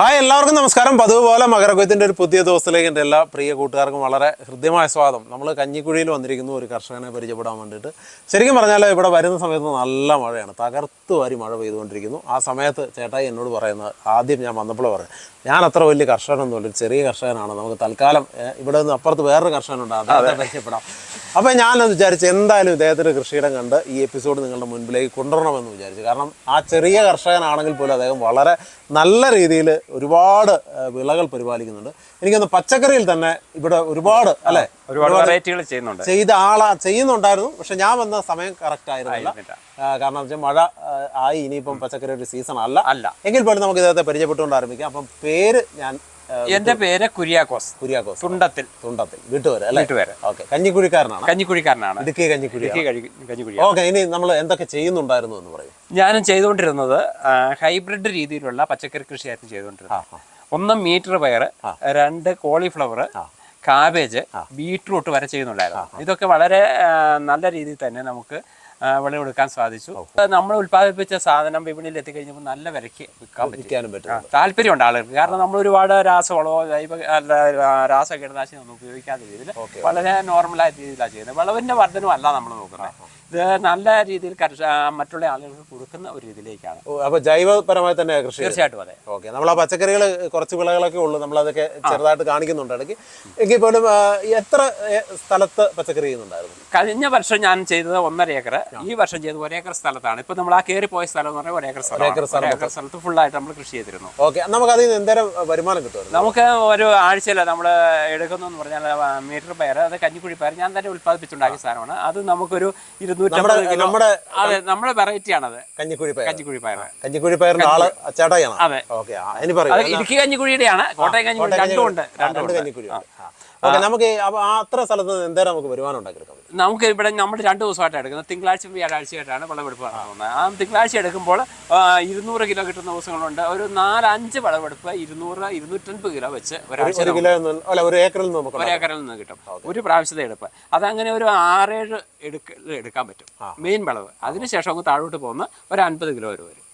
Hi എല്ലാവർക്കും നമസ്കാരം. പതിവ് പോലെ മകരക്കൊയ്ത്തിന്റെ ഒരു പുതിയ ദിവസത്തിലേക്ക് എന്റെ എല്ലാ പ്രിയ കൂട്ടുകാർക്കും വളരെ ഹൃദ്യമായ സ്വാഗതം. നമ്മൾ കഞ്ഞിക്കുഴിയിൽ വന്നിരിക്കുന്നു ഒരു കർഷകനെ പരിചയപ്പെടാൻ വേണ്ടിയിട്ട്. ശരിക്കും പറഞ്ഞാൽ ഇവിടെ വരുന്ന സമയത്ത് നല്ല മഴയാണ്. തകർത്ത് വാരി മഴ പെയ്തുകൊണ്ടിരിക്കുന്നു. ആ സമയത്ത് ചേട്ടായി എന്നോട് പറയുന്നത് ആദ്യം ഞാൻ വന്നപ്പോൾ പറയാം ഞാൻ അത്ര വലിയ കർഷകനൊന്നുമില്ല ഒരു ചെറിയ കർഷകനാണ്. നമുക്ക് തൽക്കാലം ഇവിടെ നിന്ന് അപ്പുറത്ത് വേറൊരു കർഷകനുണ്ട് അതെ. പരിചയപ്പെടാം. അപ്പോൾ ഞാനത് വിചാരിച്ചു എന്തായാലും ഇദ്ദേഹത്തിന്റെ കൃഷിയിടം കണ്ട് ഈ എപ്പിസോഡ് നിങ്ങളുടെ മുൻപിലേക്ക് കൊണ്ടുവരണമെന്ന് വിചാരിച്ചു. കാരണം ആ ചെറിയ കർഷകനാണെങ്കിൽ പോലും അദ്ദേഹം വളരെ നല്ല രീതിയിൽ ഒരുപാട് വിളകൾ പരിപാലിക്കുന്നുണ്ട്. എനിക്കൊന്ന് പച്ചക്കറിയിൽ തന്നെ ഇവിടെ ഒരുപാട് അല്ലേ? ഒരുപാട് വെറൈറ്റികൾ ചെയ്യുന്നുണ്ട്. ചെയ്ത ആളാ ചെയ്യുന്നുണ്ടായിരുന്നു. പക്ഷെ ഞാൻ വന്ന സമയം കറക്റ്റ് ആയിരുന്നില്ല. കാരണം വെച്ചാൽ മഴ ആയി ഇനിയിപ്പം പച്ചക്കറി ഒരു സീസൺ അല്ല. അല്ല. എങ്കിൽ പോലും നമുക്ക് ഇദ്ദേഹത്തെ പരിചയപ്പെട്ടുകൊണ്ട് ആരംഭിക്കാം. അപ്പം പേര് ഞാൻ എന്റെ പേര് കുര്യാക്കോസ്. കുര്യാക്കോസ്. തുണ്ടത്തിൽ. തുണ്ടത്തിൽ. വീട്ടുപേര് അല്ലേ? വീട്ടുപേര്. ഓക്കെ. കഞ്ഞിക്കുഴിക്കാരനാണ്? കഞ്ഞിക്കുഴിക്കാരനാണ്. ഇടുക്കി കഞ്ഞിക്കുഴി കഞ്ഞിക്കുഴി ഓക്കെ ഇനി നമ്മൾ എന്തൊക്കെ ചെയ്യുന്നുണ്ടായിരുന്നു എന്ന് പറയും. ഞാനും ചെയ്തുകൊണ്ടിരുന്നത് ഹൈബ്രിഡ് രീതിയിലുള്ള പച്ചക്കറി കൃഷിയായിരുന്നു ചെയ്തുകൊണ്ടിരുന്നത്. ഒന്ന് മീറ്റർ പയർ രണ്ട് കോളിഫ്ലവർ കാബേജ് ബീട്രൂട്ട് വരെ ചെയ്യുന്നുണ്ടായിരുന്നു. ഇതൊക്കെ വളരെ നല്ല രീതിയിൽ തന്നെ നമുക്ക് വിളവെടുക്കാൻ സാധിച്ചു. നമ്മൾ ഉത്പാദിപ്പിച്ച സാധനം വിപണിയിൽ എത്തിക്കഴിഞ്ഞപ്പോൾ നല്ല വിലയ്ക്ക് വിൽക്കാൻ പറ്റി. താല്പര്യമുണ്ട് ആളുകൾക്ക്. കാരണം നമ്മൾ ഒരുപാട് രാസവളമോ ജൈവ രാസ കീടനാശിനി ഒന്നും ഉപയോഗിക്കാത്ത രീതിയിൽ വളരെ നോർമലായ രീതിയിലാണ് ചെയ്യുന്നത്. വിളവിന്റെ വർധനവും അല്ല നമ്മൾ നോക്കുന്നത്. ഇത് നല്ല രീതിയിൽ കർഷ മറ്റുള്ള ആളുകൾക്ക് കൊടുക്കുന്ന ഒരു രീതിയിലേക്കാണ്. അപ്പൊ ജൈവപരമായി തന്നെ കൃഷി ചെയ്യും. തീർച്ചയായിട്ടും അതെ. ഓക്കെ നമ്മൾ ആ പച്ചക്കറികൾ കുറച്ച് വിളകളൊക്കെ ഉള്ളൂ നമ്മൾ അതൊക്കെ ചെറുതായിട്ട് കാണിക്കുന്നുണ്ട് ഇടയ്ക്ക്. എങ്കിൽ പോലും എത്ര സ്ഥലത്ത് പച്ചക്കറി ചെയ്യുന്നുണ്ടായിരുന്നു? കഴിഞ്ഞ വർഷം ഞാൻ ചെയ്തത് ഒന്നര ഏക്കർ ഈ വർഷം ചെയ്തത് ഒരേക്കർ സ്ഥലത്താണ്. ഇപ്പൊ നമ്മൾ ആ കയറി പോയ സ്ഥലം എന്ന് പറഞ്ഞാൽ ഒരേക്കർ സ്ഥലം ഒരേക്കർ സ്ഥലത്ത് ഫുള്ളായിട്ട് നമ്മൾ കൃഷി ചെയ്തിരുന്നു. ഓക്കെ നമുക്ക് അതിൽ നിന്ന് എന്തേരം വരുമാനം കിട്ടും നമുക്ക് ഒരു ആഴ്ചയില നമ്മൾ എടുക്കുന്നു എന്ന് പറഞ്ഞാൽ മീറ്റർ പയർ അത് കഞ്ഞിക്കുഴി പയർ ഞാൻ തന്നെ ഉത്പാദിപ്പിച്ചുണ്ടാക്കിയ സാധനമാണ്. അത് നമുക്കൊരു നമ്മുടെ അതെ നമ്മുടെ വെറൈറ്റി ആണത്. കഞ്ഞിക്കുഴി പയർ കഞ്ഞിക്കുഴി പയർ കഞ്ഞിക്കുഴി പയറിന്റെ ആൾ ചേട്ടായാണ് അതെ. ഓക്കെ ഇനി പറയൂ. ഇടുക്കി കഞ്ഞിക്കുഴിയുടെയാണ്. കോട്ടയം കഞ്ഞിക്കുഴി രണ്ടും ഉണ്ട് രണ്ട് കഞ്ഞിക്കുഴി ഓക്കെ നമുക്ക് അത്ര സ്ഥലത്ത് നിന്ന് എന്തേരം നമുക്ക് വരുമാനം ഉണ്ടാക്കിയെടുക്കാം നമുക്ക് ഇവിടെ നമ്മൾ രണ്ട് ദിവസമായിട്ട് എടുക്കുന്നത്. തിങ്കളാഴ്ച വ്യാഴാഴ്ചയായിട്ടാണ് വിളവെടുപ്പ് നടത്തുന്നത്. ആ തിങ്കളാഴ്ച എടുക്കുമ്പോൾ ഇരുന്നൂറ് കിലോ കിട്ടുന്ന ദിവസങ്ങളുണ്ട്. ഒരു നാലഞ്ച് വിളവെടുപ്പ് ഇരുന്നൂറ് ഇരുന്നൂറ്റൻപത് കിലോ വെച്ച് ഒരാഴ്ച ഒരു ഏക്കറിൽ നിന്ന് നമുക്ക് ഒരു ഏക്കറിൽ നിന്ന് കിട്ടും. ഒരു പ്രാവശ്യത്തെ എടുപ്പ്. അതങ്ങനെ ഒരു ആറേഴ് എടുക്ക എടുക്കാൻ പറ്റും. മെയിൻ വിളവ്. അതിനുശേഷം അങ്ങ് താഴോട്ട് പോകുന്ന ഒരു അൻപത് കിലോ വരെ വരും.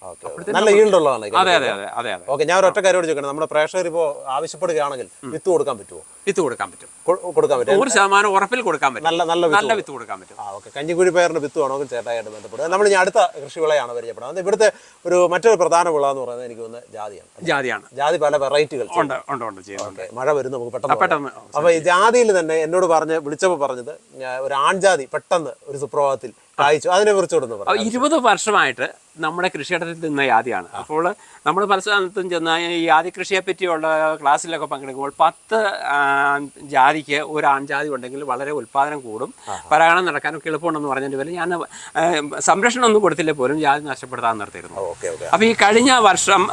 നല്ല ഈണ്ടുള്ളതാണ് അതെ അതെ അതെ അതെ ഓക്കെ ഞാൻ ഒരു ഒറ്റ കാര്യം ചോദിക്കണം നമ്മുടെ പ്രേക്ഷകർ ഇപ്പോൾ ആവശ്യപ്പെടുകയാണെങ്കിൽ വിത്ത് കൊടുക്കാൻ പറ്റുമോ? വിത്ത് കൊടുക്കാൻ പറ്റും. കൊടുക്കാൻ പറ്റും. നൂറ് ശതമാനം ഉറപ്പിൽ കൊടുക്കാൻ പറ്റും. നല്ല നല്ല നല്ല വിത്ത് കൊടുക്കാൻ പറ്റും. ആ ഓക്കെ. കഞ്ഞിക്കുഴി പയറിന്റെ വിത്ത് വേണമെങ്കിൽ ചേട്ടായിട്ട് ബന്ധപ്പെടുക നമ്മൾ ഇനി അടുത്ത കൃഷി വിളയാണ് പരിചയപ്പെടുന്നത് ഇവിടുത്തെ ഒരു മറ്റൊരു പ്രധാന വിള എന്ന് പറയുന്നത് എനിക്ക് തോന്നുന്നത് ജാതിയാണ് ജാതിയാണ്. ജാതി പല വെറൈറ്റികൾ ഉണ്ട് ഉണ്ട് ഉണ്ട് ചെയ്യുന്നുണ്ട്. മഴ വരുന്നു നമുക്ക് പെട്ടെന്ന് പെട്ടെന്ന് അപ്പൊ ഈ ജാതിയിൽ തന്നെ എന്നോട് പറഞ്ഞ് വിളിച്ചപ്പോൾ പറഞ്ഞത് ഞാൻ ഒരു ആൺജാതി പെട്ടെന്ന് ഒരു സുപ്രഭാതത്തിൽ കായ്ച്ചു അതിനെ കുറിച്ചോടൊന്ന് ഇരുപത് വർഷമായിട്ട് നമ്മുടെ കൃഷിയിടത്തിൽ നിന്ന യാതിയാണ്. അപ്പോൾ നമ്മൾ പല സ്ഥലത്തും ചെന്ന് ഈ ആദ്യ കൃഷിയെ പറ്റിയുള്ള ക്ലാസ്സിലൊക്കെ പങ്കെടുക്കുമ്പോൾ പത്ത് ജാതിക്ക് ഒരു ആൺജാതി ഉണ്ടെങ്കിൽ വളരെ ഉൽപാദനം കൂടും. പരാഗണം നടക്കാനൊക്കെ എളുപ്പമുണ്ടെന്ന് പറഞ്ഞതിന്റെ പേരിൽ ഞാൻ സംരക്ഷണം ഒന്നും കൊടുത്തില്ല പോലും ജാതി നഷ്ടപ്പെടുത്താൻ നിർത്തിയിരുന്നു. Okay okay. അപ്പോൾ ഈ കഴിഞ്ഞ വർഷം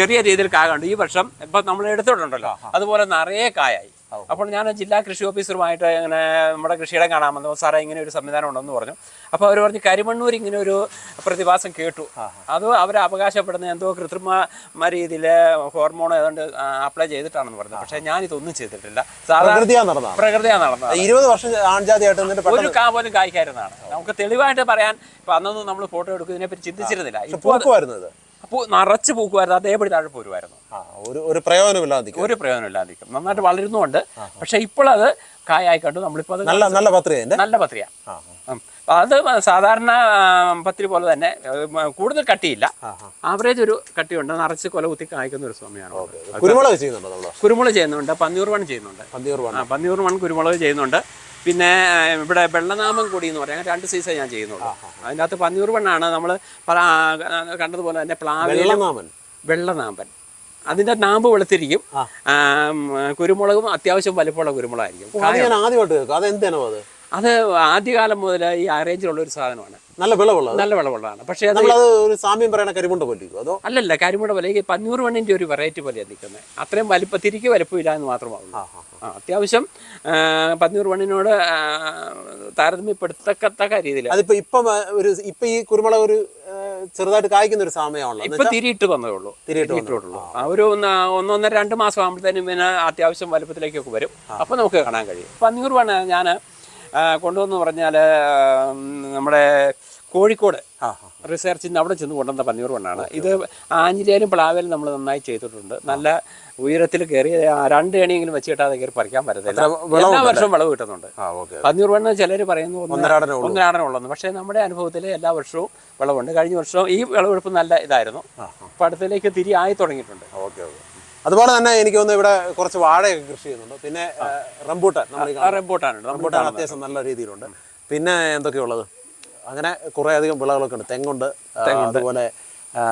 ചെറിയ രീതിയിൽ കായ കണ്ടു. ഈ വർഷം ഇപ്പം നമ്മൾ എടുത്തിട്ടുണ്ടല്ലോ. അതുപോലെ നിറയെ കായായി. അപ്പോൾ ഞാൻ ജില്ലാ കൃഷി ഓഫീസറുമായിട്ട് ഇങ്ങനെ നമ്മുടെ കൃഷിയിടം കാണാൻ വന്നു. സാറേ ഇങ്ങനെ ഒരു സംവിധാനം ഉണ്ടെന്ന് പറഞ്ഞു. അപ്പോൾ അവർ പറഞ്ഞു കരിമണ്ണൂർ ഇങ്ങനെ ഒരു പ്രതിഭാസം കേട്ടു. അത് അവർ അവകാശപ്പെടുന്ന എന്തോ കൃത്രിമ രീതിയിൽ ഹോർമോൺ ഏതാണ്ട് അപ്ലൈ ചെയ്തിട്ടാണെന്ന് പറഞ്ഞു. പക്ഷേ ഞാൻ ഇതൊന്നും ചെയ്തിട്ടില്ല. സാധാരണ പ്രകൃതിയാ നടന്നത്. ഇരുപത് വർഷം ആൺജാതിയായിട്ട് ഒരു കാ പോലും കായ്ക്കായിരുന്നതാണ് നമുക്ക് തെളിവായിട്ട് പറയാൻ ഇപ്പം അന്നൊന്നും നമ്മൾ ഫോട്ടോ എടുക്കുന്നതിനെ പറ്റി ചിന്തിച്ചിരുന്നില്ല. ഇപ്പോൾ അപ്പോൾ നിറച്ച് പൂക്കുമായിരുന്നു. അതേപടി താഴെ പോരുമായിരുന്നു. ഒരു ഒരു പ്രയോജനമില്ലാതെ ഒരു പ്രയോജനമില്ലാതിരിക്കും നന്നായിട്ട് വളരുന്നുണ്ട് പക്ഷെ ഇപ്പോൾ അത് കായായി കണ്ടു. നമ്മളിപ്പോൾ അത് നല്ല നല്ല പത്രിക നല്ല പത്രിക. അത് സാധാരണ പത്തിരി പത്രി പോലെ തന്നെ കൂടുതൽ കട്ടിയില്ല. ആവറേജ് ഒരു കട്ടിയുണ്ട്. നിറച്ച് കൊല കുത്തി കായ്ക്കുന്ന ഒരു സമയമാണ് കുരുമുളക് ചെയ്യുന്നുണ്ട് കുരുമുളക് ചെയ്യുന്നുണ്ട്. പന്നിയൂർ വൺ ചെയ്യുന്നുണ്ട്. പന്നിയൂർ വൺ കുരുമുളക് ചെയ്യുന്നുണ്ട്. പിന്നെ ഇവിടെ വെള്ളനാമം കൂടി എന്ന് പറയാം. രണ്ട് സീസൺ ഞാൻ ചെയ്യുന്നുള്ളൂ. അതിന്റെ അകത്ത് വണ്ണാണ് നമ്മൾ കണ്ടതുപോലെ തന്നെ പ്ലാവിളനാമൻ വെള്ളനാമ്പൻ അതിന്റെ നാമ്പ് വെളുത്തിരിക്കും. കുരുമുളകും അത്യാവശ്യം വലിപ്പമുള്ള കുരുമുളകായിരിക്കും. അത് ഞാൻ ആദ്യമായിട്ട് അത് എന്തിനോ അത്? അത് ആദ്യകാലം മുതൽ ഈ അറേഞ്ചിലുള്ള ഒരു സാധനമാണ്. നല്ല വിളവുള്ളത്. നല്ല വിളവുള്ളതാണ്. പക്ഷേ അത് നമ്മളത് ഒരു സാമ്യം പറയണ കരിമുണ്ട പോലെ അതോ? അല്ലല്ല കരിമുണ്ട പോലെ. ഈ മണ്ണിന്റെ ഒരു വെറൈറ്റി പോലെയാണ് നിൽക്കുന്നത് അത്രയും വലിപ്പ തിരിക്ക് വലിപ്പമില്ല എന്ന് മാത്രമാണ് അത്യാവശ്യം ആ, പന്നൂറ് മണ്ണിനോട് താരതമ്യപ്പെടുത്തക്കത്തക്ക രീതിയിൽ അതിപ്പോ ഇപ്പം ഒരു ഇപ്പൊ ഈ കുരുമുളക് ഒരു ചെറുതായിട്ട് കായ്ക്കുന്ന ഒരു സമയമാണല്ലോ. ഇപ്പൊ തിരിയിട്ട് വന്നതേ ഉള്ളൂ. തിരിയിട്ട് ആ ഒരു ഒന്ന് ഒന്നൊന്നര രണ്ട് മാസം ആകുമ്പോഴത്തേനും പിന്നെ അത്യാവശ്യം വലുപ്പത്തിലേക്കൊക്കെ വരും. അപ്പൊ നമുക്ക് കാണാൻ കഴിയും. പന്നൂർ മണ്ണ് ഞാൻ കൊണ്ടുവന്ന് പറഞ്ഞാൽ നമ്മുടെ കോഴിക്കോട് റിസർച്ചിൽ അവിടെ ചെന്ന് കൊണ്ടുവന്ന പന്നിയൂർ മണ്ണാണ് ഇത് ആഞ്ഞിലേലും പ്ലാവേലും നമ്മൾ നന്നായി ചെയ്തിട്ടുണ്ട്. നല്ല ഉയരത്തിൽ കയറി രണ്ട് എണിയെങ്കിലും വെച്ച് കിട്ടാതെ കയറി പറിക്കാൻ പറ്റത്തില്ല. എല്ലാ വർഷവും വിളവ് കിട്ടുന്നുണ്ട്. പന്നിയൂർ മണ്ണ് ചിലർ പറയുന്നു ഒന്ന് ഒന്നരാടനേ ഉള്ളൂ. ഒന്നരാടനം ഉള്ളതെന്ന് പക്ഷേ നമ്മുടെ അനുഭവത്തിൽ എല്ലാ വർഷവും വിളവുണ്ട്. കഴിഞ്ഞ വർഷവും ഈ വിളവെടുപ്പ് നല്ല ഇതായിരുന്നു. പടത്തിലേക്ക് തിരി ആയി തുടങ്ങിയിട്ടുണ്ട്. Okay okay. അതുപോലെ തന്നെ എനിക്ക് തോന്നുന്നു ഇവിടെ കുറച്ച് വാഴയൊക്കെ കൃഷി ചെയ്യുന്നുണ്ട്. പിന്നെ റംബൂട്ടാൻ നമ്മൾ റെമ്പോട്ടാനുണ്ട് റംബൂട്ടാൻ അത്യാവശ്യം നല്ല രീതിയിലുണ്ട്. പിന്നെ എന്തൊക്കെയുള്ളത്? അങ്ങനെ കുറേ അധികം വിളകളൊക്കെ ഉണ്ട്. തെങ്ങുണ്ട് അതുപോലെ ആ,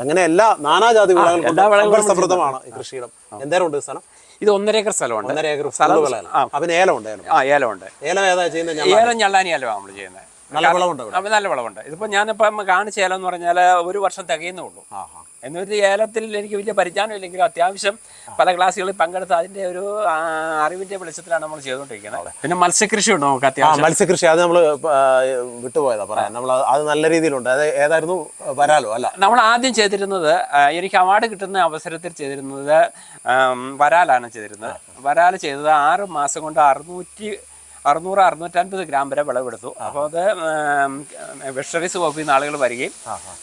അങ്ങനെ എല്ലാ നാനാജാതി വിളകളും സമൃദ്ധമാണ് കൃഷിയിടം. എന്തേരം ഉണ്ട് സ്ഥലം? ഇത് ഒന്നര ഏക്കർ സ്ഥലമുണ്ട്. ഒന്നര ഏക്കർ സ്ഥലം ഏലമുണ്ട് വിളയാണ് ആ. ഏലം ഉണ്ട് ഏലം ഏലമുണ്ട്. ഏലം ഏതാ ചെയ്യുന്നത് ഏലം ഞള്ളാനി ഏലമാണ് നമ്മൾ ചെയ്യുന്നത്. നല്ല വിളവുണ്ട് നല്ല വിളവുണ്ട്. ഇതിപ്പോൾ ഞാനിപ്പം കാണിച്ച ഏലം എന്ന് പറഞ്ഞാൽ ഒരു വർഷം തികയുന്നേ ഉള്ളൂ. എന്നൊരു ഏലത്തിൽ എനിക്ക് വലിയ പരിജ്ഞാനം ഇല്ലെങ്കിലും അത്യാവശ്യം പല ക്ലാസ്സുകളിൽ പങ്കെടുത്ത് അതിന്റെ ഒരു അറിവിന്റെ വെളിച്ചത്തിലാണ് നമ്മൾ ചെയ്തുകൊണ്ടിരിക്കുന്നത്. പിന്നെ മത്സ്യകൃഷി ഉണ്ട് നമുക്ക് അത്യാവശ്യം? മത്സ്യകൃഷി അത് നമ്മൾ വിട്ടുപോയതാ പറയാം നമ്മൾ അത് നല്ല രീതിയിലുണ്ട്. അത് ഏതായിരുന്നു വരാലോ? അല്ല. നമ്മൾ ആദ്യം ചെയ്തിരുന്നത് എനിക്ക് അവാർഡ് കിട്ടുന്ന അവസരത്തിൽ ചെയ്തിരുന്നത് വരാലാണ് ചെയ്തിരുന്നത്. വരാൽ ചെയ്തത് ആറ് മാസം കൊണ്ട് അറുന്നൂറ്റി അറുന്നൂറ് അറുന്നൂറ്റൻപത് ഗ്രാം വരെ വിളവെടുത്തു. അപ്പോൾ അത് വെഷറീസ് വകുപ്പിൽ നിന്ന് ആളുകൾ വരികയും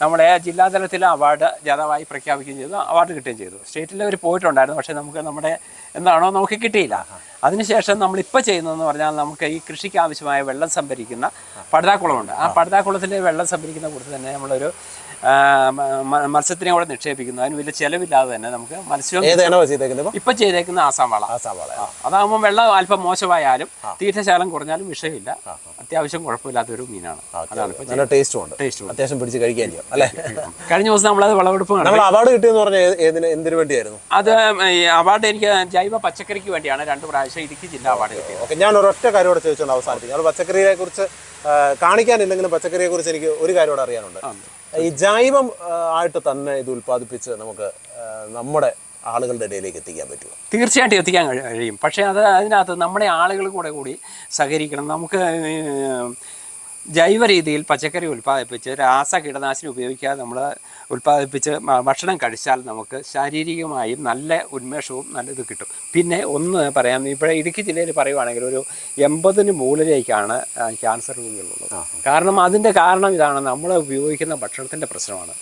നമ്മളെ ജില്ലാതലത്തിൽ അവാർഡ് ജാതാവായി പ്രഖ്യാപിക്കുകയും ചെയ്തു അവാർഡ് കിട്ടുകയും ചെയ്തു. സ്റ്റേറ്റിൽ അവർ പോയിട്ടുണ്ടായിരുന്നു പക്ഷേ നമുക്ക് നമ്മുടെ എന്താണോ നമുക്ക് കിട്ടിയില്ല. അതിനുശേഷം നമ്മളിപ്പോൾ ചെയ്യുന്നതെന്ന് പറഞ്ഞാൽ നമുക്ക് ഈ കൃഷിക്ക് ആവശ്യമായ വെള്ളം സംഭരിക്കുന്ന പടുതാക്കുളമുണ്ട്. ആ പടുതാക്കുളത്തിൽ വെള്ളം സംഭരിക്കുന്ന കൂട്ടത്തിൽ തന്നെ നമ്മളൊരു മത്സ്യത്തിനെ കൂടെ നിക്ഷേപിക്കുന്നു. അതിന് വലിയ ചെലവില്ലാതെ തന്നെ നമുക്ക് മത്സ്യം ഇപ്പൊ ചെയ്തേക്കുന്ന ആസാം വള. ആസാം വാള. അതാകുമ്പോൾ വെള്ളം അല്പം മോശമായാലും തീർച്ചശാലം കുറഞ്ഞാലും വിഷയമില്ല അത്യാവശ്യം കുഴപ്പമില്ലാത്ത ഒരു മീനാണ് അതാണ് ടേസ്റ്റും ഉണ്ട്. ടേസ്റ്റും അത്യാവശ്യം പിടിച്ച് കഴിക്കാൻ ചെയ്യും അല്ലേ? കഴിഞ്ഞ ദിവസം നമ്മളത് വിളവെടുപ്പ് നമ്മൾ അവാർഡ് കിട്ടിയെന്ന് പറഞ്ഞാൽ എന്തിനു വേണ്ടിയായിരുന്നു? അത് അവാർഡ് എനിക്ക് ജൈവ പച്ചക്കറിക്ക് വേണ്ടിയാണ് രണ്ട് പ്രാവശ്യം ഇടുക്കി ജില്ലാ അവാർഡ് കിട്ടിയത്. ഞാൻ ഒരൊറ്റ കാര്യം കൂടെ ചോദിച്ചുകൊണ്ട് അവസാനിപ്പിക്കും. പച്ചക്കറിയെ കുറിച്ച് കാണിക്കാനില്ലെങ്കിലും പച്ചക്കറിയെ കുറിച്ച് എനിക്ക് ഒരു കാര്യം കൂടെ അറിയാനുണ്ട്. ഈ ജൈവം ആയിട്ട് തന്നെ ഇത് ഉൽപ്പാദിപ്പിച്ച് നമുക്ക് നമ്മുടെ ആളുകളുടെ ഇടയിലേക്ക് എത്തിക്കാൻ പറ്റുമോ? തീർച്ചയായിട്ടും എത്തിക്കാൻ കഴി- കഴിയും. പക്ഷേ അത് അതിനകത്ത് നമ്മുടെ ആളുകൾ കൂടെ കൂടി സഹകരിക്കണം. നമുക്ക് ജൈവ രീതിയിൽ പച്ചക്കറി ഉൽപ്പാദിപ്പിച്ച് രാസ കീടനാശിനി ഉപയോഗിക്കാതെ നമ്മൾ ഉൽപ്പാദിപ്പിച്ച് ഭക്ഷണം കഴിച്ചാൽ നമുക്ക് ശാരീരികമായും നല്ല ഉന്മേഷവും നല്ലത് കിട്ടും. പിന്നെ ഒന്ന് പറയാം ഇപ്പോൾ ഇടുക്കി ജില്ലയിൽ പറയുവാണെങ്കിൽ ഒരു എൺപതിന് മുകളിലേക്കാണ് ക്യാൻസർ രോഗികളുള്ളത്. കാരണം അതിന്റെ കാരണം ഇതാണ് നമ്മൾ ഉപയോഗിക്കുന്ന ഭക്ഷണത്തിന്റെ പ്രശ്നമാണ്.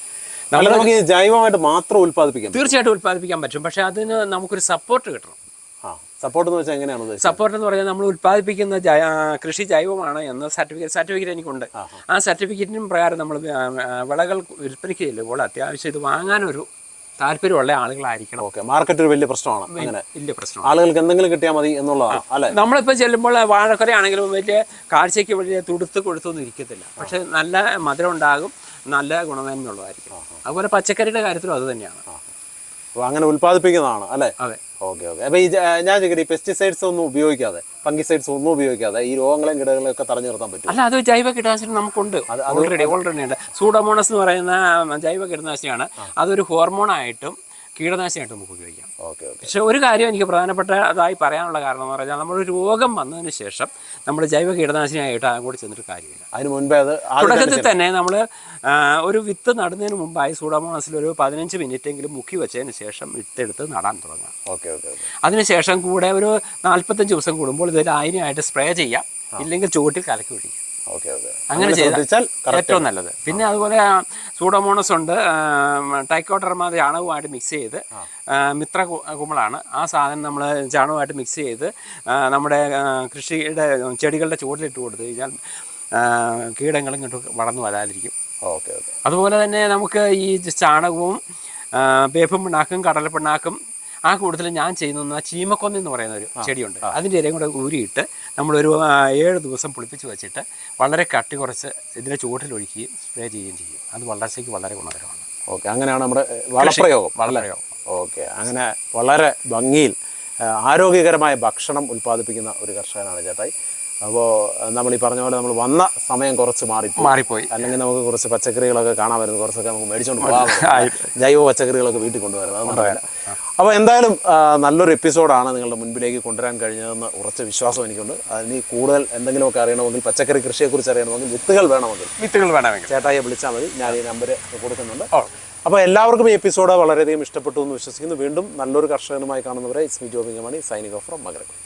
നമ്മൾ നമുക്ക് ജൈവമായിട്ട് മാത്രം ഉൽപ്പാദിപ്പിക്കാം തീർച്ചയായിട്ടും ഉൽപ്പാദിപ്പിക്കാൻ പറ്റും പക്ഷേ അതിന് നമുക്കൊരു സപ്പോർട്ട് കിട്ടണം. സപ്പോർട്ട് എന്ന് വെച്ചാൽ എങ്ങനെയാണ് സപ്പോർട്ട് എന്ന് പറഞ്ഞാൽ നമ്മൾ ഉൽപ്പാദിപ്പിക്കുന്ന കൃഷി ജൈവമാണ് എന്ന സർട്ടിഫിക്കറ്റ് സർട്ടിഫിക്കറ്റ് എനിക്കുണ്ട്. ആ സർട്ടിഫിക്കറ്റിനും പ്രകാരം നമ്മൾ വിളകൾ വിൽപ്പനയ്ക്ക് ചെല്ലുമ്പോൾ അത്യാവശ്യം ഇത് വാങ്ങാനൊരു താല്പര്യമുള്ള ആളുകളായിരിക്കണം. ഓക്കെ മാർക്കറ്റ് ഒരു വലിയ പ്രശ്നമാണ്. വലിയ പ്രശ്നം ആളുകൾക്ക് എന്തെങ്കിലും കിട്ടിയാൽ മതി എന്നുള്ളതാണ് അല്ലെ? നമ്മളിപ്പോൾ ചെല്ലുമ്പോൾ വാഴക്കൊല ആണെങ്കിലും വലിയ കാഴ്ചയ്ക്ക് വലിയ തുടുത്ത് കൊടുത്തൊന്നും ഇരിക്കത്തില്ല. പക്ഷെ നല്ല മധുരം ഉണ്ടാകും നല്ല ഗുണമേന്മയുള്ളതായിരിക്കും. അതുപോലെ പച്ചക്കറിയുടെ കാര്യത്തിലും അത് തന്നെയാണ്. അപ്പോൾ അങ്ങനെ ഉൽപ്പാദിപ്പിക്കുന്നതാണ് അല്ലേ? അതെ. Okay okay. അപ്പോൾ ഈ ഞാൻ ചോദിക്കട്ടെ ഈ പെസ്റ്റിസൈഡ്സ് ഒന്നും ഉപയോഗിക്കാതെ ഫംഗിസൈഡ്സ് ഒന്നും ഉപയോഗിക്കാതെ ഈ രോഗങ്ങളെയും കിടകളെയും ഒക്കെ തടഞ്ഞു നിർത്താൻ പറ്റും അല്ല അത് ജൈവ കീടനാശിനി നമുക്കുണ്ട്. ഓൾറെഡി ഓൾറെഡി ഉണ്ട്. സൂഡോമോണസ് എന്ന് പറയുന്ന ജൈവ കീടനാശിനിയാണ്. അതൊരു ഹോർമോണായിട്ടും കീടനാശിനിയായിട്ടും നമുക്ക് ഉപയോഗിക്കാം. ഓക്കെ പക്ഷെ ഒരു കാര്യം എനിക്ക് പ്രധാനപ്പെട്ടതായി പറയാനുള്ള കാരണം എന്ന് പറഞ്ഞാൽ നമ്മൾ രോഗം വന്നതിന് ശേഷം നമ്മൾ ജൈവ കീടനാശിനിയായിട്ട് അങ്ങോട്ട് ചെന്നിട്ട് കാര്യമില്ല. അതിന് മുൻപേ അത് തുടക്കത്തിൽ തന്നെ നമ്മൾ ഒരു വിത്ത് നടുന്നതിന് മുമ്പായി സൂഡമോണസിൽ ഒരു പതിനഞ്ച് മിനിറ്റ് എങ്കിലും മുക്കി വെച്ചതിന് ശേഷം വിത്തെടുത്ത് നടാൻ തുടങ്ങാം. ഓക്കെ ഓക്കെ അതിനുശേഷം കൂടെ ഒരു നാൽപ്പത്തഞ്ച് ദിവസം കൂടുമ്പോൾ ഇതിൽ ആയിരമായിട്ട് സ്പ്രേ ചെയ്യാം. ഇല്ലെങ്കിൽ ചുവട്ടിൽ കലക്കി ഒഴിക്കും. അങ്ങനെ ചെയ്താൽ ഏറ്റവും നല്ലത്. പിന്നെ അതുപോലെ സൂഡോമോണസ് ഉണ്ട്. ടൈക്കോട്ടർമാതി ചാണകവുമായിട്ട് മിക്സ് ചെയ്ത് മിത്ര കുമ്പളാണ്. ആ സാധനം നമ്മൾ ചാണകമായിട്ട് മിക്സ് ചെയ്ത് നമ്മുടെ കൃഷിയുടെ ചെടികളുടെ ചുവട്ടിലിട്ട് കൊടുത്തു കഴിഞ്ഞാൽ കീടങ്ങളും ഇങ്ങോട്ട് വളർന്നു വരാതിരിക്കും. Okay okay. അതുപോലെ തന്നെ നമുക്ക് ഈ ചാണകവും വേപ്പും പിണ്ണാക്കും കടലപ്പിണ്ണാക്കും ആ കൂടുതൽ ഞാൻ ചെയ്യുന്ന ചീമക്കൊന്ന എന്ന് പറയുന്ന ഒരു ചെടിയുണ്ട്. അതിന്റെ ഇലയും കൂടെ ഊരിയിട്ട് നമ്മളൊരു ഏഴ് ദിവസം പുളിപ്പിച്ച് വെച്ചിട്ട് വളരെ കട്ടി കുറച്ച് ഇതിന്റെ ചുവട്ടിലൊഴിക്കുകയും സ്പ്രേ ചെയ്യുകയും ചെയ്യും. അത് വളർച്ചയ്ക്ക് വളരെ ഗുണകരമാണ്. ഓക്കെ അങ്ങനെയാണ് നമ്മുടെ വളപ്രയോഗം വളപ്രയോഗം. വളരെ ഓക്കെ അങ്ങനെ വളരെ ഭംഗിയിൽ ആരോഗ്യകരമായ ഭക്ഷണം ഉൽപ്പാദിപ്പിക്കുന്ന ഒരു കർഷകനാണ് ചേട്ടായി. അപ്പോൾ നമ്മൾ ഈ പറഞ്ഞ പോലെ നമ്മൾ വന്ന സമയം കുറച്ച് മാറിപ്പോയി. മാറിപ്പോയി. അല്ലെങ്കിൽ നമുക്ക് കുറച്ച് പച്ചക്കറികളൊക്കെ കാണാൻ വരുന്നു. കുറച്ചൊക്കെ നമുക്ക് മേടിച്ചുകൊണ്ട് പോകാം ജൈവ പച്ചക്കറികളൊക്കെ വീട്ടിൽ കൊണ്ടുവരാം. അത് പറയാം അപ്പോൾ എന്തായാലും നല്ലൊരു എപ്പിസോഡാണ് നിങ്ങളുടെ മുൻപിലേക്ക് കൊണ്ടുവരാൻ കഴിഞ്ഞതെന്ന് ഉറച്ച വിശ്വാസം എനിക്കുണ്ട്. അതിന് കൂടുതൽ എന്തെങ്കിലുമൊക്കെ അറിയണമെങ്കിൽ പച്ചക്കറി കൃഷിയെക്കുറിച്ച് അറിയണമെങ്കിൽ വിത്തുകൾ വേണമെങ്കിൽ വിത്തുകൾ വേണമെങ്കിൽ. ചേട്ടായിയെ വിളിച്ചാൽ മതി. ഞാൻ ഈ നമ്പർ കൊടുക്കുന്നുണ്ട്. അപ്പോൾ എല്ലാവർക്കും ഈ എപ്പിസോഡ് വളരെയധികം ഇഷ്ടപ്പെട്ടു എന്ന് വിശ്വസിക്കുന്നു. വീണ്ടും നല്ലൊരു കർഷകനുമായി കാണുന്നവരെ Ismi Mani signing off from Makarakkuthu